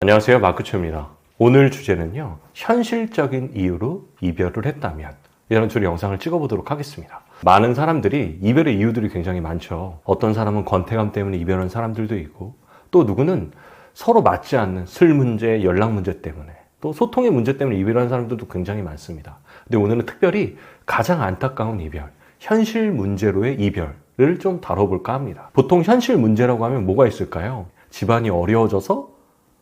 안녕하세요. 마크초입니다. 오늘 주제는요. 현실적인 이유로 이별을 했다면 이런 주로 영상을 찍어보도록 하겠습니다. 많은 사람들이 이별의 이유들이 굉장히 많죠. 어떤 사람은 권태감 때문에 이별한 사람들도 있고 또 누구는 서로 맞지 않는 슬 문제, 연락 문제 때문에 또 소통의 문제 때문에 이별한 사람들도 굉장히 많습니다. 근데 오늘은 특별히 가장 안타까운 이별, 현실 문제로의 이별을 좀 다뤄볼까 합니다. 보통 현실 문제라고 하면 뭐가 있을까요? 집안이 어려워져서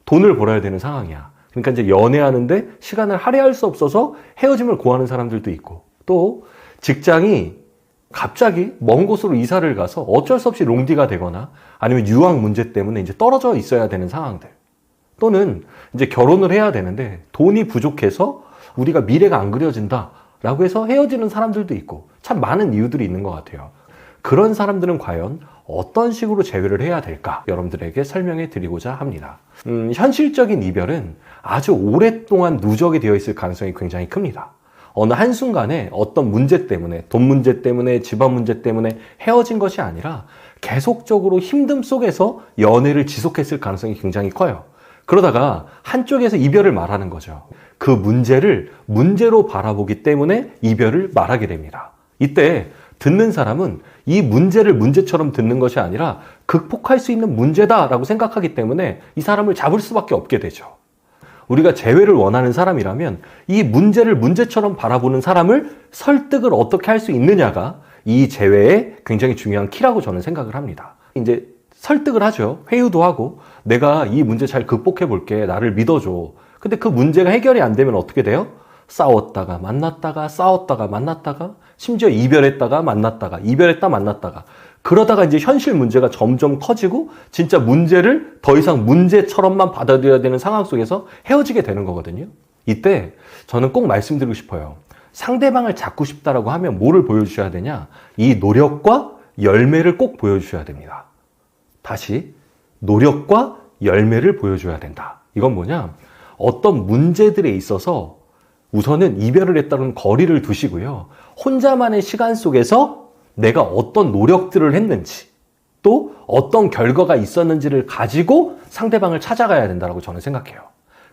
돈을 벌어야 되는 상황이야. 그러니까 이제 연애하는데 시간을 할애할 수 없어서 헤어짐을 고하는 사람들도 있고 또 직장이 갑자기 먼 곳으로 이사를 가서 어쩔 수 없이 롱디가 되거나 아니면 유학 문제 때문에 이제 떨어져 있어야 되는 상황들 또는 이제 결혼을 해야 되는데 돈이 부족해서 우리가 미래가 안 그려진다 라고 해서 헤어지는 사람들도 있고 참 많은 이유들이 있는 것 같아요. 그런 사람들은 과연 어떤 식으로 재회를 해야 될까 여러분들에게 설명해 드리고자 합니다. 음, 현실적인 이별은 아주 오랫동안 누적이 되어 있을 가능성이 굉장히 큽니다. 어느 한순간에 어떤 문제 때문에, 돈 문제 때문에, 집안 문제 때문에 헤어진 것이 아니라 계속적으로 힘듦 속에서 연애를 지속했을 가능성이 굉장히 커요. 그러다가 한쪽에서 이별을 말하는 거죠. 그 문제를 문제로 바라보기 때문에 이별을 말하게 됩니다. 이때 듣는 사람은 이 문제를 문제처럼 듣는 것이 아니라 극복할 수 있는 문제다라고 생각하기 때문에 이 사람을 잡을 수밖에 없게 되죠. 우리가 재회를 원하는 사람이라면 이 문제를 문제처럼 바라보는 사람을 설득을 어떻게 할 수 있느냐가 이 재회의 굉장히 중요한 키라고 저는 생각을 합니다. 이제 설득을 하죠. 회유도 하고 내가 이 문제 잘 극복해 볼게. 나를 믿어줘. 근데 그 문제가 해결이 안 되면 어떻게 돼요? 싸웠다가 만났다가 싸웠다가 만났다가 심지어 이별했다가 만났다가 이별했다 만났다가 그러다가 이제 현실 문제가 점점 커지고 진짜 문제를 더 이상 문제처럼만 받아들여야 되는 상황 속에서 헤어지게 되는 거거든요. 이때 저는 꼭 말씀드리고 싶어요. 상대방을 잡고 싶다라고 하면 뭐를 보여주셔야 되냐? 이 노력과 열매를 꼭 보여주셔야 됩니다. 다시 노력과 열매를 보여줘야 된다. 이건 뭐냐? 어떤 문제들에 있어서 우선은 이별을 했다는 거리를 두시고요. 혼자만의 시간 속에서 내가 어떤 노력들을 했는지 또 어떤 결과가 있었는지를 가지고 상대방을 찾아가야 된다고 저는 생각해요.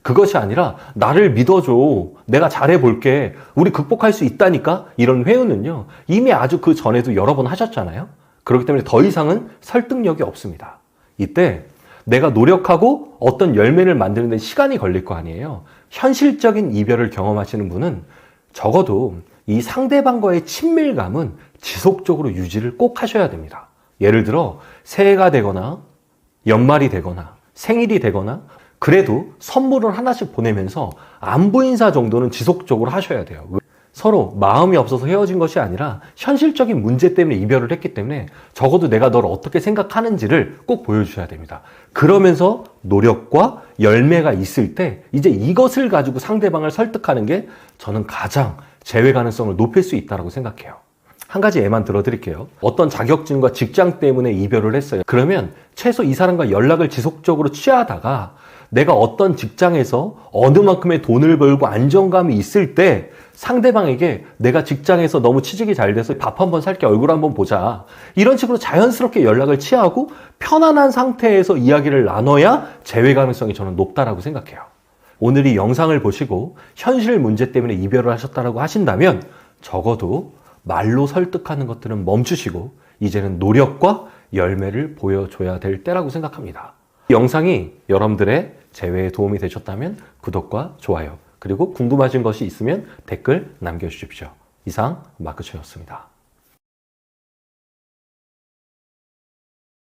그것이 아니라 나를 믿어줘. 내가 잘해볼게. 우리 극복할 수 있다니까? 이런 회유는요. 이미 아주 그 전에도 여러 번 하셨잖아요. 그렇기 때문에 더 이상은 설득력이 없습니다. 이때 내가 노력하고 어떤 열매를 만드는 데 시간이 걸릴 거 아니에요. 현실적인 이별을 경험하시는 분은 적어도 이 상대방과의 친밀감은 지속적으로 유지를 꼭 하셔야 됩니다. 예를 들어 새해가 되거나 연말이 되거나 생일이 되거나 그래도 선물을 하나씩 보내면서 안부 인사 정도는 지속적으로 하셔야 돼요. 서로 마음이 없어서 헤어진 것이 아니라 현실적인 문제 때문에 이별을 했기 때문에 적어도 내가 너를 어떻게 생각하는지를 꼭 보여주셔야 됩니다. 그러면서 노력과 열매가 있을 때 이제 이것을 가지고 상대방을 설득하는 게 저는 가장 재회 가능성을 높일 수 있다고 생각해요. 한 가지 예만 들어드릴게요. 어떤 자격증과 직장 때문에 이별을 했어요. 그러면 최소 이 사람과 연락을 지속적으로 취하다가 내가 어떤 직장에서 어느 만큼의 돈을 벌고 안정감이 있을 때 상대방에게 내가 직장에서 너무 취직이 잘 돼서 밥 한번 살게 얼굴 한번 보자. 이런 식으로 자연스럽게 연락을 취하고 편안한 상태에서 이야기를 나눠야 재회 가능성이 저는 높다라고 생각해요. 오늘 이 영상을 보시고 현실 문제 때문에 이별을 하셨다라고 하신다면 적어도 말로 설득하는 것들은 멈추시고 이제는 노력과 열매를 보여줘야 될 때라고 생각합니다. 이 영상이 여러분들의 재회에 도움이 되셨다면 구독과 좋아요 그리고 궁금하신 것이 있으면 댓글 남겨주십시오. 이상 마크초였습니다.